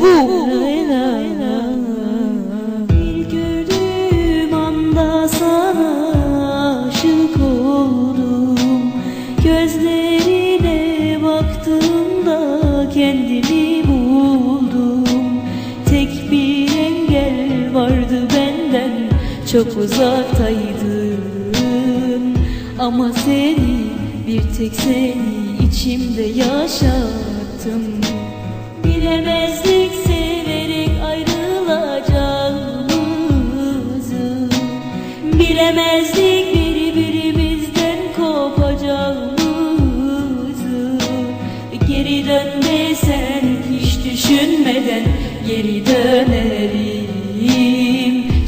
Wu Bir gördüğüm anda sana aşık oldum. Gözlerine baktığımda çok uzaktaydım Ama seni bir tek seni içimde yaşattım. Bilemezdik severek ayrılacağımızı Bilemezdik birbirimizden kopacağımızı Geri dön desen hiç düşünmeden geri dönerim.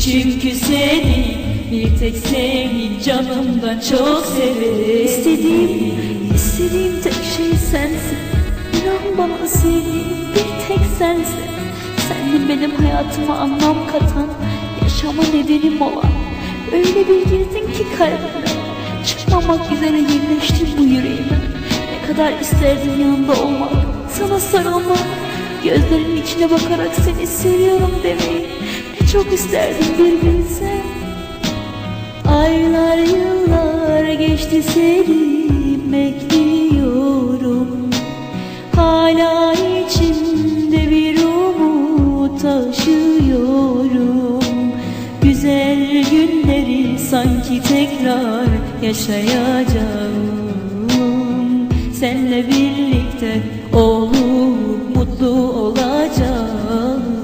Çünkü seni bir tek seni canımdan çok severim. İstediğim, istediğim tek şey sensin. İnan bana sevdiğim bir tek sensin. Sen de benim hayatıma anlam katan Yaşama nedenim olan. Öyle bir girdin ki kalbime Çıkmamak üzere yerleştin bu yüreğime. Ne kadar isterdim yanında olmak? Sana sarılmak Gözlerinin içine bakarak seni seviyorum demeyi Ne çok isterdim bir bilsen geçti seni bekliyorum. Hala içimde bir umut taşıyorum. Güzel günleri sanki tekrar yaşayacağım. Senle birlikte olacağım